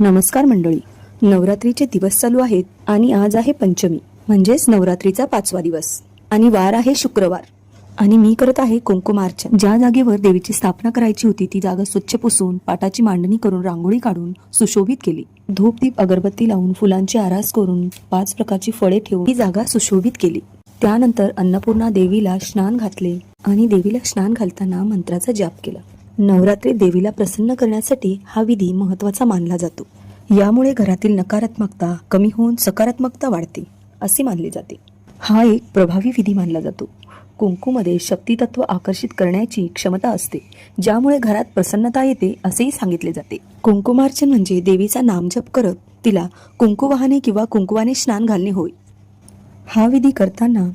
नमस्कार मंडळी. नवरात्रीचे दिवस चालू आहेत आणि आज आहे पंचमी. म्हणजेच नवरात्रीचा पाचवा दिवस. आणि वार आहे शुक्रवार. आणि मी करत आहे कुंकुमार्चन. ज्या जागेवर देवीची स्थापना करायची होती ती जागा स्वच्छ पुसून पाटाची मांडणी करून रांगोळी काढून सुशोभित केली. धूप दीप अगरबत्ती लावून फुलांची आरास करून पाच प्रकारची फळे ठेवून ही जागा सुशोभित केली. त्यानंतर अन्नपूर्णा देवीला स्नान घातले आणि देवीला स्नान घालताना मंत्राचा जाप केला. नवरात्री देवीला प्रसन्न करण्यासाठी हा विधी महत्त्वाचा मानला जातो. यामुळे घरातील नकारात्मकता कमी होऊन सकारात्मकता वाढते असे मानले जाते. हा एक प्रभावी विधी मानला जातो. कुंकूमध्ये शक्तितत्व आकर्षित करण्याची क्षमता असते ज्यामुळे घरात प्रसन्नता येते असेही सांगितले जाते. कुंकुमार्चन म्हणजे देवीचा नामजप करत तिला कुंकू वाहने किंवा कुंकुवाने स्नान घालणे होय. हा विधी करताना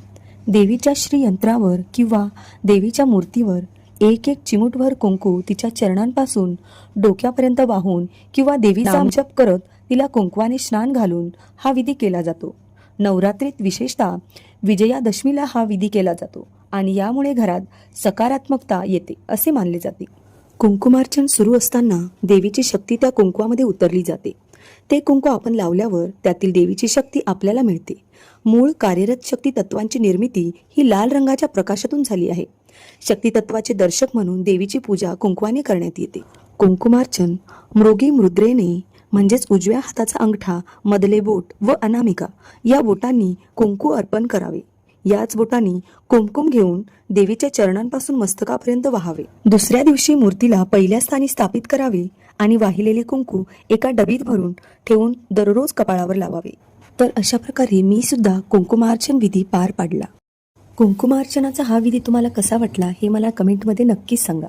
देवीच्या श्रीयंत्रावर किंवा देवीच्या मूर्तीवर एक एक चिमूटभर कुंकू तिच्या चरणांपासून डोक्यापर्यंत वाहून किंवा देवीचा नामजप करत तिला कुंकवाने स्नान घालून हा विधी केला जातो. नवरात्रीत विशेषतः विजयादशमीला हा विधी केला जातो आणि यामुळे घरात सकारात्मकता येते असे मानले जाते. कुंकुमार्चन सुरू असताना देवीची शक्ती त्या कुंकवामध्ये उतरली जाते. ते कुंकू आपण लावल्यावर त्यातील देवीची शक्ती आपल्याला मिळते. मूळ कार्यरत शक्ती तत्वांची निर्मिती ही लाल रंगाच्या प्रकाशातून झाली आहे. शक्ती तत्वाचे दर्शक म्हणून देवीची पूजा कुंकवाने करण्यात येते. कुंकुमार्चन मृगी मृद्रेने म्हणजेच उजव्या हाताचा अंगठा मधले बोट व अनामिका या बोटांनी कुंकू अर्पण करावे. याच बोटांनी कुमकुम घेऊन देवीच्या चरणांपासून मस्तकापर्यंत वाहावे. दुसऱ्या दिवशी मूर्तीला पहिल्या स्थानी स्थापित करावे आणि वाहिलेले कुंकू एका डबीत भरून ठेवून दररोज कपाळावर लावावे. तर अशा प्रकारे मी सुद्धा कुंकुमार्चन विधी पार पाडला. कुंकुमार्चनाचा हा विधी तुम्हाला कसा वाटला हे मला कमेंटमध्ये नक्कीच सांगा.